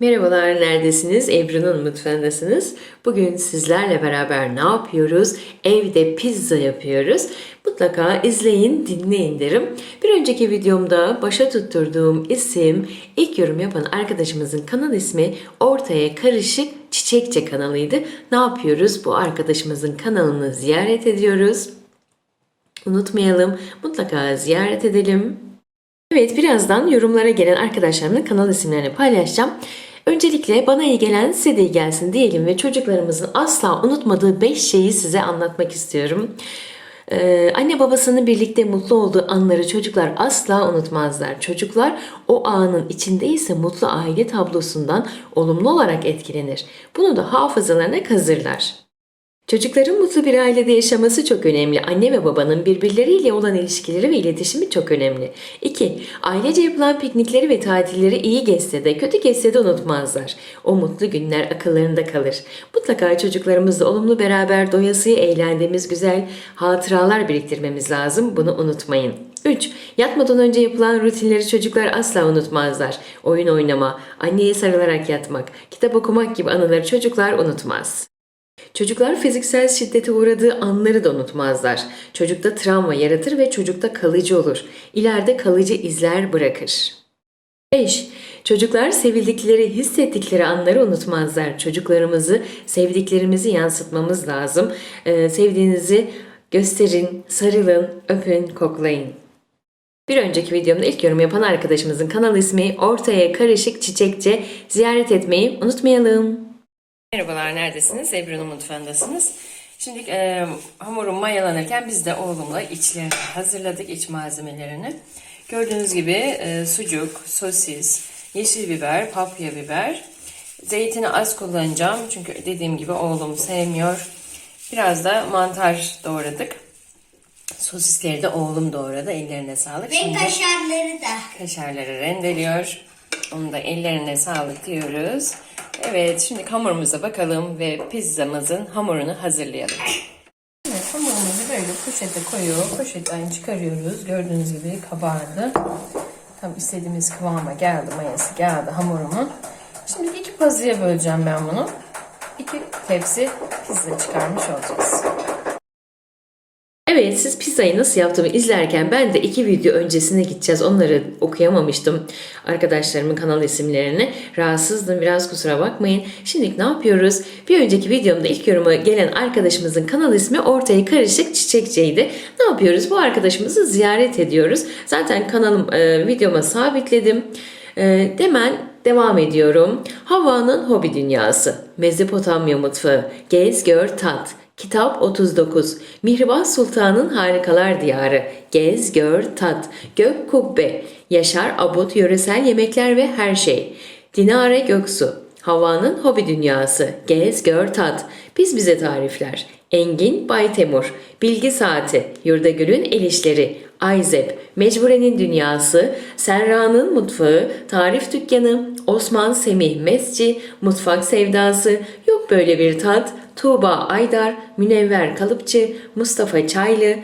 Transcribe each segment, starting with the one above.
Merhabalar, neredesiniz? Ebru'nun mutfağındasınız. Bugün sizlerle beraber ne yapıyoruz? Evde pizza yapıyoruz. Mutlaka izleyin, dinleyin derim. Bir önceki videomda başa tutturduğum isim, ilk yorum yapan arkadaşımızın kanal ismi Ortaya Karışık Çiçekçe kanalıydı. Ne yapıyoruz? Bu arkadaşımızın kanalını ziyaret ediyoruz. Unutmayalım, mutlaka ziyaret edelim. Evet, birazdan yorumlara gelen arkadaşlarımın kanal isimlerini paylaşacağım. Öncelikle bana iyi gelen size de iyi gelsin diyelim ve çocuklarımızın asla unutmadığı 5 şeyi size anlatmak istiyorum. Ee, anne babasının birlikte mutlu olduğu anları çocuklar asla unutmazlar. Çocuklar o anın içindeyse mutlu aile tablosundan olumlu olarak etkilenir. Bunu da hafızalarına kazırlar. Çocukların mutlu bir ailede yaşaması çok önemli. Anne ve babanın birbirleriyle olan ilişkileri ve iletişimi çok önemli. 2. Ailece yapılan piknikleri ve tatilleri iyi geçse de kötü geçse de unutmazlar. O mutlu günler akıllarında kalır. Mutlaka çocuklarımızla olumlu beraber doyasıya eğlendiğimiz güzel hatıralar biriktirmemiz lazım. Bunu unutmayın. 3. Yatmadan önce yapılan rutinleri çocuklar asla unutmazlar. Oyun oynama, anneye sarılarak yatmak, kitap okumak gibi anıları çocuklar unutmaz. Çocuklar fiziksel şiddete uğradığı anları da unutmazlar. Çocukta travma yaratır ve çocukta kalıcı olur. İleride kalıcı izler bırakır. 5. Çocuklar sevildikleri, hissettikleri anları unutmazlar. Çocuklarımızı, sevdiklerimizi yansıtmamız lazım. Ee, sevdiğinizi gösterin, sarılın, öpün, koklayın. Bir önceki videomda ilk yorum yapan arkadaşımızın kanal ismi Ortaya Karışık Çiçekçe ziyaret etmeyi unutmayalım. Merhabalar, neredesiniz? Ebru'nun mutfağındasınız. Şimdi e, hamurum mayalanırken biz de oğlumla içlerini hazırladık, iç malzemelerini. Gördüğünüz gibi e, sucuk, sosis, yeşil biber, papya biber. Zeytini az kullanacağım çünkü dediğim gibi oğlum sevmiyor. Biraz da mantar doğradık. Sosisleri de oğlum doğradı. Ellerine sağlık. Ve Şimdi kaşarları da. kaşarları rendeliyor. Onu da ellerine sağlık diyoruz. Evet şimdi hamurumuza bakalım ve pizzamızın hamurunu hazırlayalım. Evet hamurumuzu böyle poşete koyuyor. Poşetten çıkarıyoruz. Gördüğünüz gibi kabardı. Tam istediğimiz kıvama geldi. Mayası geldi hamurumun. Şimdi iki pazıya böleceğim ben bunu. İki tepsi pizza çıkarmış olacağız. Evet siz pizzayı nasıl yaptığımı izlerken ben de iki video öncesine gideceğiz. Onları okuyamamıştım arkadaşlarımın kanal isimlerini. Rahatsızdım biraz kusura bakmayın. Şimdi ne yapıyoruz? Bir önceki videomda ilk yoruma gelen arkadaşımızın kanal ismi Ortaya Karışık Çiçekçe'ydi. Ne yapıyoruz? Bu arkadaşımızı ziyaret ediyoruz. Zaten kanalım e, videoma sabitledim. E, hemen devam ediyorum. Havva'nın hobi dünyası. Mezopotamya mutfağı. Gez, gör, tat. Kitap 39. Mihriban Sultan'ın Harikalar Diyarı. Gez, gör, tat. Gök kubbe. Yaşar Abut yöresel yemekler ve her şey. Dinare Göksu. Hava'nın hobi dünyası. Gez, gör, tat. Biz bize tarifler. Engin Baytemur. Bilgi Saati. Yurdagül'ün el işleri. Ayzep. Mecburenin Dünyası. Serra'nın Mutfağı. Tarif Dükkanı. Osman Semih Mesci. Mutfak Sevdası. Yok böyle bir tat. Tuğba Aydar, Münevver Kalıpçı, Mustafa Çaylı,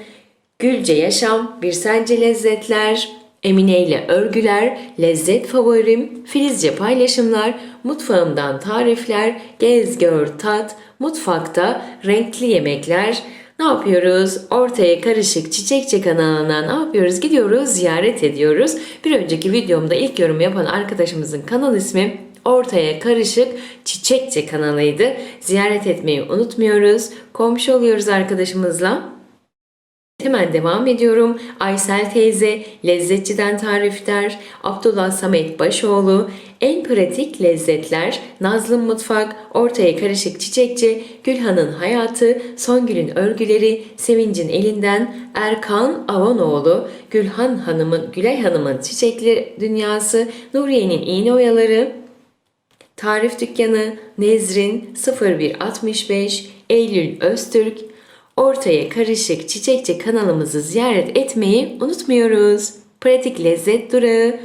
Gülce Yaşam, Birsence Lezzetler, Emine ile Örgüler, Lezzet Favorim, Filizce Paylaşımlar, Mutfağımdan Tarifler, Gez Gör Tat, Mutfakta Renkli Yemekler, ne yapıyoruz? Ortaya karışık çiçekçe kanalına ne yapıyoruz? Gidiyoruz, ziyaret ediyoruz. Bir önceki videomda ilk yorum yapan arkadaşımızın kanal ismi Ortaya Karışık Çiçekçe kanalıydı. Ziyaret etmeyi unutmuyoruz. Komşu oluyoruz arkadaşımızla. Hemen devam ediyorum. Aysel teyze, lezzetçiden tarifler, Abdullah Samet Başoğlu, en pratik lezzetler, Nazlım Mutfak, ortaya karışık çiçekçi, Gülhan'ın hayatı, Songül'ün örgüleri, Sevincin elinden, Erkan Avanoğlu, Gülhan Hanım'ın, Gülay Hanım'ın çiçekli dünyası, Nuriye'nin iğne oyaları, Tarif Dükkanı, Nezrin 0165, Eylül Öztürk, Ortaya Karışık Çiçekçi kanalımızı ziyaret etmeyi unutmuyoruz. Pratik Lezzet Durağı,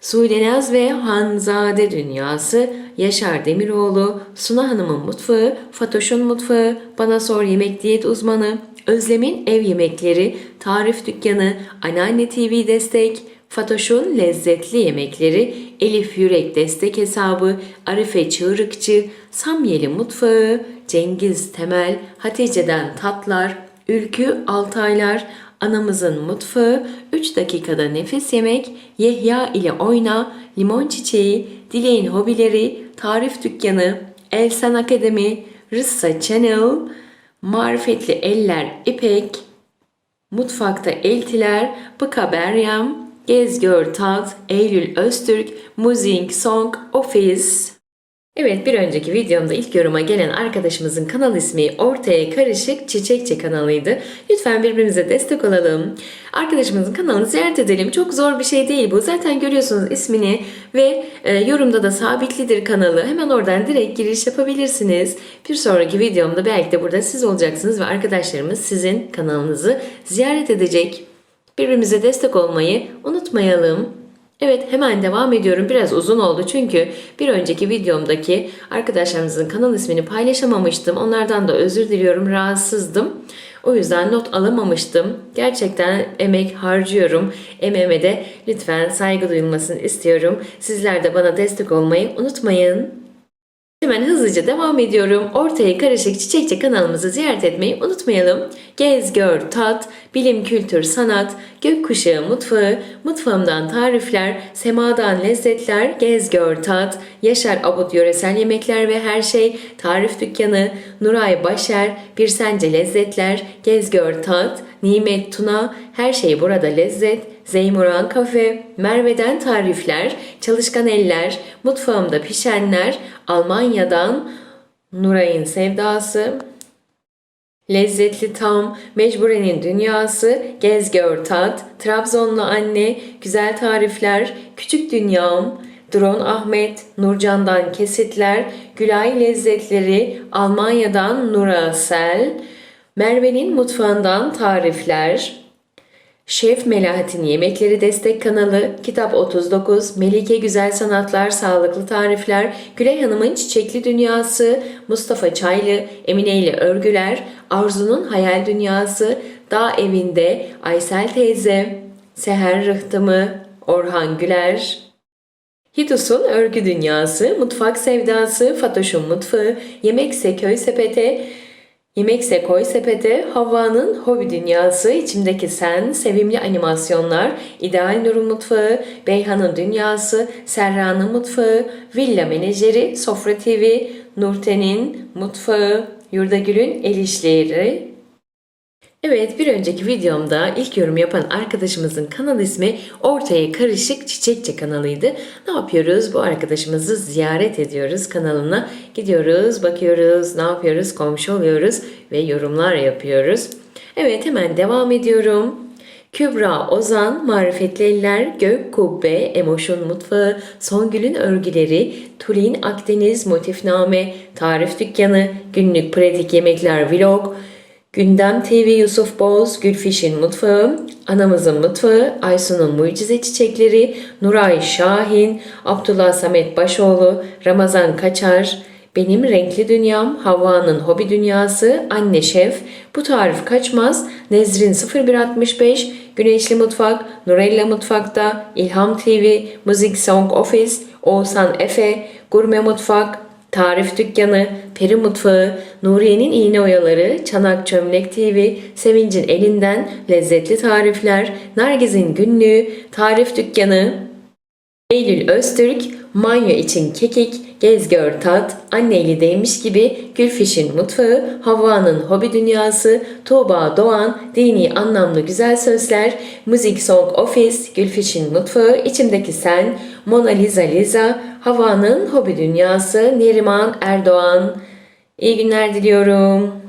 Sudenaz ve Hanzade Dünyası, Yaşar Demiroğlu, Suna Hanım'ın mutfağı, Fatoş'un mutfağı, Bana Sor Yemek Diyet Uzmanı, Özlem'in Ev Yemekleri, Tarif Dükkanı, Anneanne TV Destek, Fatoş'un lezzetli yemekleri, Elif Yürek destek hesabı, Arife Çığırıkçı, Samyeli mutfağı, Cengiz Temel, Hatice'den tatlar, Ülkü Altaylar, Anamızın mutfağı, 3 dakikada nefis yemek, Yehya ile oyna, Limon çiçeği, Dileğin hobileri, Tarif dükkanı, Elsen Akademi, Rıssa Channel, Marifetli Eller İpek, Mutfakta Eltiler, Bıka Beryam, Gez Gör Tat, Eylül Öztürk, Muzing Song, Office. Evet bir önceki videomda ilk yoruma gelen arkadaşımızın kanal ismi Ortaya Karışık Çiçekçe kanalıydı. Lütfen birbirimize destek olalım. Arkadaşımızın kanalını ziyaret edelim. Çok zor bir şey değil bu. Zaten görüyorsunuz ismini ve e, yorumda da sabitlidir kanalı. Hemen oradan direkt giriş yapabilirsiniz. Bir sonraki videomda belki de burada siz olacaksınız ve arkadaşlarımız sizin kanalınızı ziyaret edecek. Birbirimize destek olmayı unutmayalım. Evet hemen devam ediyorum. Biraz uzun oldu çünkü bir önceki videomdaki arkadaşlarımızın kanal ismini paylaşamamıştım. Onlardan da özür diliyorum. Rahatsızdım. O yüzden not alamamıştım. Gerçekten emek harcıyorum. Emeğime de lütfen saygı duyulmasını istiyorum. Sizler de bana destek olmayı unutmayın. Hemen hızlıca devam ediyorum. Ortaya Karışık Çiçekçe kanalımızı ziyaret etmeyi unutmayalım. Gez, gör, tat, bilim, kültür, sanat, gökkuşağı mutfağı, mutfağımdan tarifler, semadan lezzetler, gez, gör, tat, Yaşar Abut yöresel yemekler ve her şey, tarif dükkanı, Nuray Başer, Bir Sence Lezzetler, gez, gör, tat, Nimet Tuna, her şey burada lezzet, Zeymuran Kafe, Merve'den tarifler, çalışkan eller, mutfağımda pişenler, Almanya'dan Nuray'ın sevdası, Lezzetli Tam, Mecburenin Dünyası, Gez Gör Tat, Trabzonlu Anne, Güzel Tarifler, Küçük Dünyam, Drone Ahmet, Nurcan'dan Kesitler, Gülay Lezzetleri, Almanya'dan Nura Sel, Merve'nin Mutfağından Tarifler, Şef Melahat'in Yemekleri Destek Kanalı, Kitap 39, Melike Güzel Sanatlar, Sağlıklı Tarifler, Gülay Hanım'ın Çiçekli Dünyası, Mustafa Çaylı, Emine ile Örgüler, Arzu'nun Hayal Dünyası, Dağ Evinde, Aysel Teyze, Seher Rıhtımı, Orhan Güler, Hitus'un Örgü Dünyası, Mutfak Sevdası, Fatoş'un Mutfağı, Yemekse Köy Sepeti, Yemekse Koy Sepete, Havva'nın Hobi Dünyası, İçimdeki Sen, Sevimli Animasyonlar, İdeal Nur'un Mutfağı, Beyhan'ın Dünyası, Serra'nın Mutfağı, Villa Menajeri, Sofra TV, Nurten'in Mutfağı, Yurdagül'ün El İşleri, Evet bir önceki videomda ilk yorum yapan arkadaşımızın kanal ismi Ortaya Karışık Çiçekçe kanalıydı. Ne yapıyoruz? Bu arkadaşımızı ziyaret ediyoruz kanalına. Gidiyoruz, bakıyoruz, ne yapıyoruz? Komşu oluyoruz ve yorumlar yapıyoruz. Evet hemen devam ediyorum. Kübra Ozan, Marifetli Eller, Gök Kubbe, Emoşun Mutfağı, Songül'ün Örgüleri, Tulin Akdeniz Motifname, Tarif Dükkanı, Günlük Pratik Yemekler Vlog, Gündem TV Yusuf Boz, Gülfiş'in Mutfağı, Anamızın Mutfağı, Aysun'un Mucize Çiçekleri, Nuray Şahin, Abdullah Samet Başoğlu, Ramazan Kaçar, Benim Renkli Dünyam, Havva'nın Hobi Dünyası, Anne Şef, Bu Tarif Kaçmaz, Nezrin 0165, Güneşli Mutfak, Nurella Mutfak'ta, İlham TV, Müzik Song Office, Oğuzhan Efe, Gurme Mutfak, Tarif Dükkanı, Peri Mutfağı, Nuriye'nin İğne Oyaları, Çanak Çömlek TV, Sevincin Elinden, Lezzetli Tarifler, Nergiz'in Günlüğü, Tarif Dükkanı, Eylül Öztürk, Manyo için Kekik, Gez Gör Tat, Anneli Değmiş gibi Gülfiş'in Mutfağı, Havva'nın Hobi Dünyası, Tuğba Doğan, Dini Anlamlı Güzel Sözler, Müzik Song Office, Gülfiş'in Mutfağı, İçimdeki Sen, Mona Lisa Lisa, Havva'nın Hobi Dünyası, Neriman Erdoğan. İyi günler diliyorum.